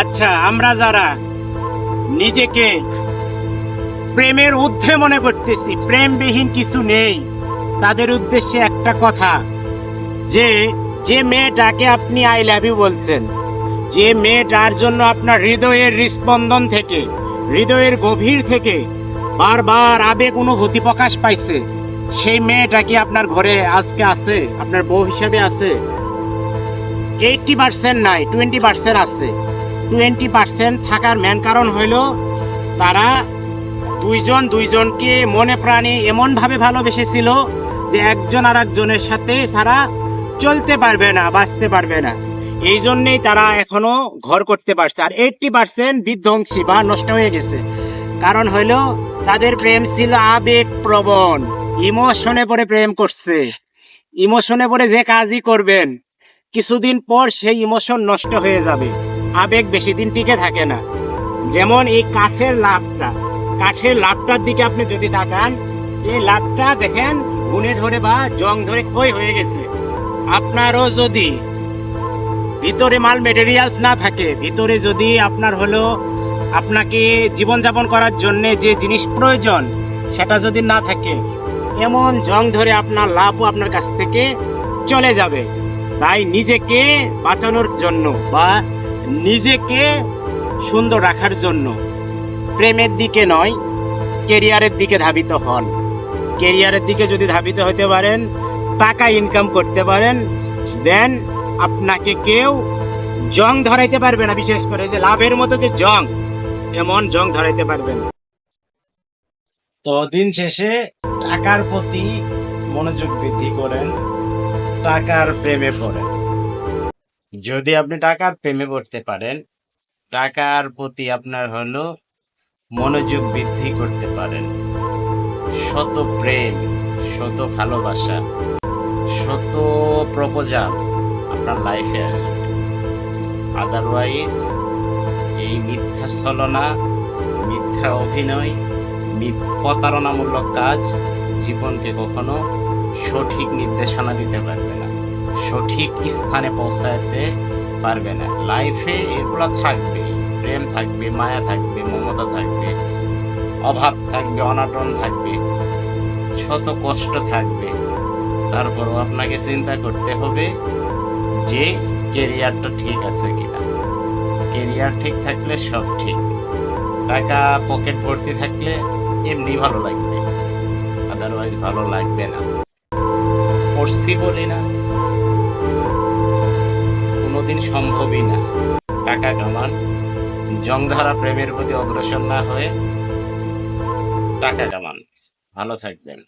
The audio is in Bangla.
আচ্ছা আমরা যারা নিজেকে প্রেমের ঊর্ধ্বে মনে করতেছি, প্রেমবিহীন কিছু নেই, তাদের উদ্দেশ্যে একটা কথা, যে যে মেয়েটাকে আপনি আই লাভ ইউ বলছেন, যে মেয়েটার জন্য আপনার হৃদয়ের হৃস্পন্দন থেকে, হৃদয়ের গভীর থেকে বারবার আবেগ অনুভূতি প্রকাশ পাইছে, সেই মেয়েটা কি আপনার ঘরে আজকে আছে? আপনার বউ হিসাবে আছে? এইটটি পার্সেন্ট নাই টোয়েন্টি পার্সেন্ট আছে। টোয়েন্টি পার্সেন্ট থাকার মেন কারণ হইল তারা দুইজন দুইজনকে মনে প্রাণে এমনভাবে ভালোবেসেছিল যে একজন আর একজনের সাথে ছাড়া চলতে পারবে না, বাঁচতে পারবে না। এই জন্যেই তারা এখনও ঘর করতে পারছে। আর এইটটি পার্সেন্ট বিধ্বংসী বা নষ্ট হয়ে গেছে। কারণ হইল তাদের প্রেম ছিল আবেগ প্রবণ ইমোশনে পরে প্রেম করছে। ইমোশনে পরে যে কাজই করবেন, কিছুদিন পর সেই ইমোশন নষ্ট হয়ে যাবে। আবেগ বেশি দিন টিকে থাকে না। যেমন এই কাঠের লাভটা। কাঠের লাভটার দিকে আপনি যদি তাকান, এই লাভটা দেখেন, গুনে ধরে বা জং ধরে ক্ষয় হয়ে গেছে। আপনারও যদি ভিতরে মাল মেটেরিয়ালস না থাকে, ভিতরে যদি আপনার হলো আপনাকে জীবনযাপন করার জন্যে যে জিনিস প্রয়োজন, সেটা যদি না থাকে, এমন জং ধরে আপনার লাভও আপনার কাছ থেকে চলে যাবে। তাই নিজেকে বাঁচানোর জন্য বা নিজেকে সুন্দর রাখার জন্য। প্রেমের দিকে নয় কেরিয়ারের দিকে ধাবিত হন। কেরিয়ারের দিকে যদি ধাবিত হতে পারেন, টাকা ইনকাম করতে পারেন দেন আপনাকে কেউ জং ধরাইতে পারবে না। বিশেষ করে যে লাভের মতো যে জং এমন জং ধরাইতে পারবেন তো দিন শেষে টাকার প্রতি মনোযোগ বৃদ্ধি করেন, টাকার প্রেমে পড়েন। যদি আপনি টাকার প্রেমে পড়তে পারেন, টাকার প্রতি আপনার হলো মনোযোগ বৃদ্ধি করতে পারেন। শত প্রেম, শত ভালোবাসা, শত প্রপোজাল আপনার লাইফে আসবে। আদারওয়াইজ এই মিথ্যা ছলনা, মিথ্যা অভিনয় প্রতারণামূলক কাজ জীবনকে কখনো সঠিক নির্দেশনা দিতে পারবে না। সঠিক স্থানে পৌঁছাতে পারবে না। লাইফে এগুলো থাকবে, প্রেম থাকবে, মায়া থাকবে, মমতা থাকবে, অভাব থাকবে, অনাটন থাকবে শত কষ্ট থাকবে, তারপরও আপনাকে চিন্তা করতে হবে যে কেরিয়ারটা ঠিক আছে কিনা। কেরিয়ার ঠিক থাকলে সব ঠিক। টাকা পকেট ভর্তি থাকলে এমনি ভালো লাগবে। আদারওয়াইজ ভালো লাগবে না। পড়ছি বলি না। কোনোদিন সম্ভবই না। টাকা কামান, জংধারা প্রেমের প্রতি অগ্রসর না হয়ে টাকা কামান। ভালো থাকবেন।